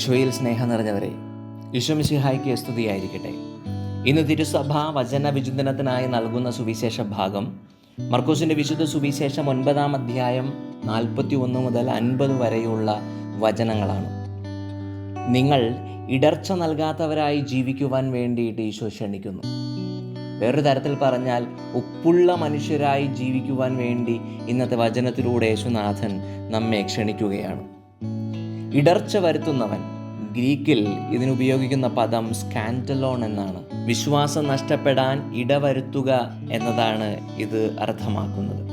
ഈശോയിൽ സ്നേഹം നിറഞ്ഞവരെ ഈശോമിശിഹായ്ക്ക് സ്തുതിയായിരിക്കട്ടെ. ഇന്ന് തിരുസഭ വചന വിചിന്തനത്തിനായി നൽകുന്ന സുവിശേഷ ഭാഗം മർക്കോസിന്റെ വിശുദ്ധ സുവിശേഷം ഒൻപതാം അധ്യായം നാൽപ്പത്തി ഒന്ന് മുതൽ അൻപത് വരെയുള്ള വചനങ്ങളാണ്. നിങ്ങൾ ഇടർച്ച നൽകാത്തവരായി ജീവിക്കുവാൻ വേണ്ടിയിട്ട് ഈശോ ക്ഷണിക്കുന്നു. വേറൊരു തരത്തിൽ പറഞ്ഞാൽ ഉപ്പുള്ള മനുഷ്യരായി ജീവിക്കുവാൻ വേണ്ടി ഇന്നത്തെ വചനത്തിലൂടെ യേശുനാഥൻ നമ്മെ ക്ഷണിക്കുകയാണ്. ഇടർച്ച വരുത്തുന്നവൻ. ഗ്രീക്കിൽ ഇതിനുപയോഗിക്കുന്ന പദം സ്കാൻഡലോൺ എന്നാണ്. വിശ്വാസം നഷ്ടപ്പെടാൻ ഇടവരുത്തുക എന്നതാണ് ഇത് അർത്ഥമാക്കുന്നത്.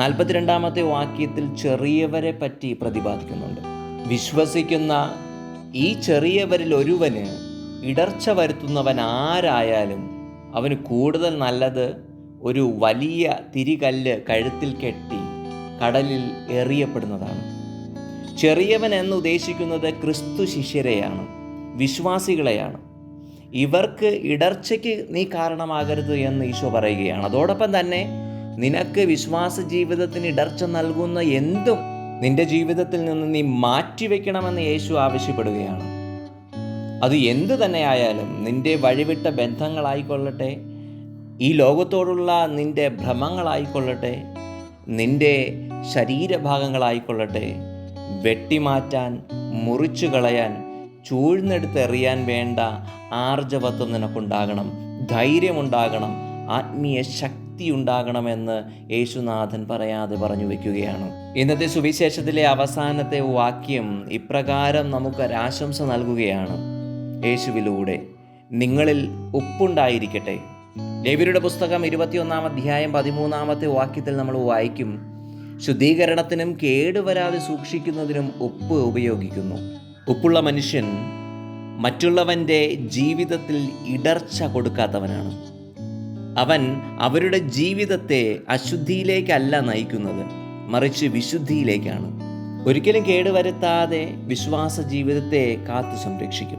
നാൽപ്പത്തിരണ്ടാമത്തെ വാക്യത്തിൽ ചെറിയവരെ പറ്റി പ്രതിപാദിക്കുന്നുണ്ട്. വിശ്വസിക്കുന്ന ഈ ചെറിയവരിൽ ഒരുവന് ഇടർച്ച വരുത്തുന്നവൻ ആരായാലും അവന് കൂടുതൽ നല്ലത് ഒരു വലിയ തിരികല്ല് കഴുത്തിൽ കെട്ടി കടലിൽ എറിയപ്പെടുന്നതാണ്. ചെറിയവൻ എന്ന് ഉദ്ദേശിക്കുന്നത് ക്രിസ്തു ശിഷ്യരെയാണ് വിശ്വാസികളെയാണ്. ഇവർക്ക് ഇടർച്ചയ്ക്ക് നീ കാരണമാകരുത് എന്ന് ഈശോ പറയുകയാണ്. അതോടൊപ്പം തന്നെ നിനക്ക് വിശ്വാസ ജീവിതത്തിന് ഇടർച്ച നൽകുന്ന എന്തും നിന്റെ ജീവിതത്തിൽ നിന്ന് നീ മാറ്റിവെക്കണമെന്ന് യേശു ആവശ്യപ്പെടുകയാണ്. അത് എന്തു തന്നെയായാലും നിന്റെ വഴിവിട്ട ബന്ധങ്ങളായിക്കൊള്ളട്ടെ ഈ ലോകത്തോടുള്ള നിന്റെ ഭ്രമങ്ങളായിക്കൊള്ളട്ടെ നിന്റെ ശരീരഭാഗങ്ങളായിക്കൊള്ളട്ടെ വെട്ടിമാറ്റാൻ മുറിച്ചു കളയാൻ ചൂഴ്ന്നെടുത്തെറിയാൻ വേണ്ട ആർജവത്വം നിനക്കുണ്ടാകണം ധൈര്യമുണ്ടാകണം ആത്മീയ ശക്തി ഉണ്ടാകണമെന്ന് യേശുനാഥൻ പറയാതെ പറഞ്ഞു വെക്കുകയാണ്. ഇന്നത്തെ സുവിശേഷത്തിലെ അവസാനത്തെ വാക്യം ഇപ്രകാരം നമുക്ക് നമുക്കൊരാശംസ നൽകുകയാണ്. യേശുവിലൂടെ നിങ്ങളിൽ ഉപ്പുണ്ടായിരിക്കട്ടെ. ലേവിയുടെ പുസ്തകം ഇരുപത്തിയൊന്നാം അധ്യായം പതിമൂന്നാമത്തെ വാക്യത്തിൽ നമ്മൾ വായിക്കും. ശുദ്ധീകരണത്തിനും കേടുവരാതെ സൂക്ഷിക്കുന്നതിനും ഉപ്പ് ഉപയോഗിക്കുന്നു. ഉപ്പുള്ള മനുഷ്യൻ മറ്റുള്ളവന്റെ ജീവിതത്തിൽ ഇടർച്ച കൊടുക്കാത്തവനാണ്. അവൻ അവരുടെ ജീവിതത്തെ അശുദ്ധിയിലേക്കല്ല നയിക്കുന്നത് മറിച്ച് വിശുദ്ധിയിലേക്കാണ്. ഒരിക്കലും കേടുവരുത്താതെ വിശ്വാസ ജീവിതത്തെ കാത്തു സംരക്ഷിക്കും.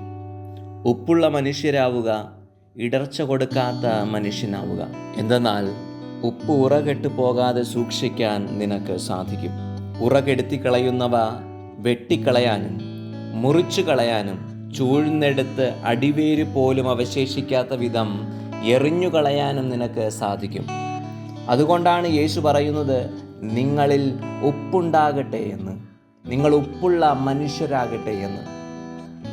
ഉപ്പുള്ള മനുഷ്യരാവുക ഇടർച്ച കൊടുക്കാത്ത മനുഷ്യനാവുക. എന്തെന്നാൽ ഉപ്പ് ഉറകെട്ട് പോകാതെ സൂക്ഷിക്കാൻ നിനക്ക് സാധിക്കും. ഉറകെടുത്തി കളയുന്നവ വെട്ടിക്കളയാനും മുറിച്ചു കളയാനും ചൂഴ്ന്നെടുത്ത് അടിവേര് പോലും അവശേഷിക്കാത്ത വിധം എറിഞ്ഞു കളയാനും നിനക്ക് സാധിക്കും. അതുകൊണ്ടാണ് യേശു പറയുന്നത് നിങ്ങളിൽ ഉപ്പുണ്ടാകട്ടെ എന്ന്. നിങ്ങൾ ഉപ്പുള്ള മനുഷ്യരാകട്ടെ എന്ന്.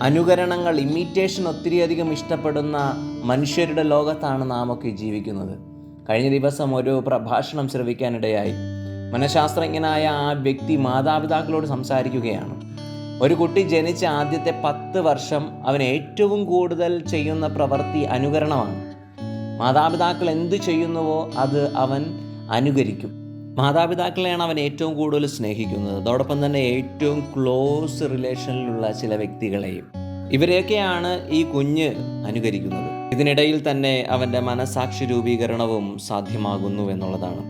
അനുകരണങ്ങൾ ഇമിറ്റേഷൻ ഒത്തിരിയധികം ഇഷ്ടപ്പെടുന്ന മനുഷ്യരുടെ ലോകത്താണ് നാമൊക്കെ ജീവിക്കുന്നത്. കഴിഞ്ഞ ദിവസം ഒരു പ്രഭാഷണം ശ്രവിക്കാനിടയായി. മനഃശാസ്ത്രജ്ഞനായ ആ വ്യക്തി മാതാപിതാക്കളോട് സംസാരിക്കുകയാണ്. ഒരു കുട്ടി ജനിച്ച ആദ്യത്തെ പത്ത് വർഷം അവൻ ഏറ്റവും കൂടുതൽ ചെയ്യുന്ന പ്രവൃത്തി അനുകരണമാണ്. മാതാപിതാക്കൾ എന്തു ചെയ്യുന്നുവോ അത് അവൻ അനുകരിക്കും. മാതാപിതാക്കളെയാണ് അവൻ ഏറ്റവും കൂടുതൽ സ്നേഹിക്കുന്നത്. അതോടൊപ്പം തന്നെ ഏറ്റവും ക്ലോസ് റിലേഷനിലുള്ള ചില വ്യക്തികളെയും. ഇവരെയൊക്കെയാണ് ഈ കുഞ്ഞ് അനുകരിക്കുന്നത്. ഇതിനിടയിൽ തന്നെ അവന്റെ മനസാക്ഷി രൂപീകരണവും സാധ്യമാകുന്നു എന്നുള്ളതാണ്.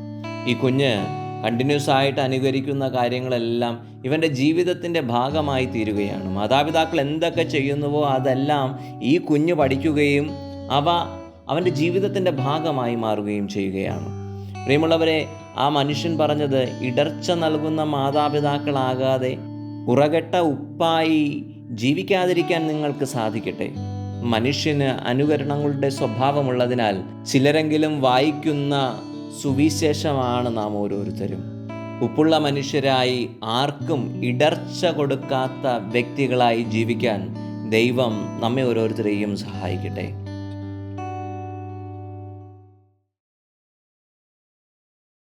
ഈ കുഞ്ഞ് കണ്ടിന്യൂസ് ആയിട്ട് അനുകരിക്കുന്ന കാര്യങ്ങളെല്ലാം ഇവന്റെ ജീവിതത്തിന്റെ ഭാഗമായി തീരുകയാണ്. മാതാപിതാക്കൾ എന്തൊക്കെ ചെയ്യുന്നുവോ അതെല്ലാം ഈ കുഞ്ഞ് പഠിക്കുകയും അവ അവന്റെ ജീവിതത്തിന്റെ ഭാഗമായി മാറുകയും ചെയ്യുകയാണ്. പ്രിയമുള്ളവരെ ആ മനുഷ്യൻ പറഞ്ഞത് ഇടർച്ച നൽകുന്ന മാതാപിതാക്കളാകാതെ ഉറകെട്ട ഉപ്പായി ജീവിക്കാതിരിക്കാൻ നിങ്ങൾക്ക് സാധിക്കട്ടെ. മനുഷ്യന് അനുകരണങ്ങളുടെ സ്വഭാവമുള്ളതിനാൽ ചിലരെങ്കിലും വായിക്കുന്ന സുവിശേഷമാണ് നാം ഓരോരുത്തരും. ഉപ്പുള്ള മനുഷ്യരായി ആർക്കും ഇടർച്ച കൊടുക്കാത്ത വ്യക്തികളായി ജീവിക്കാൻ ദൈവം നമ്മെ ഓരോരുത്തരെയും സഹായിക്കട്ടെ.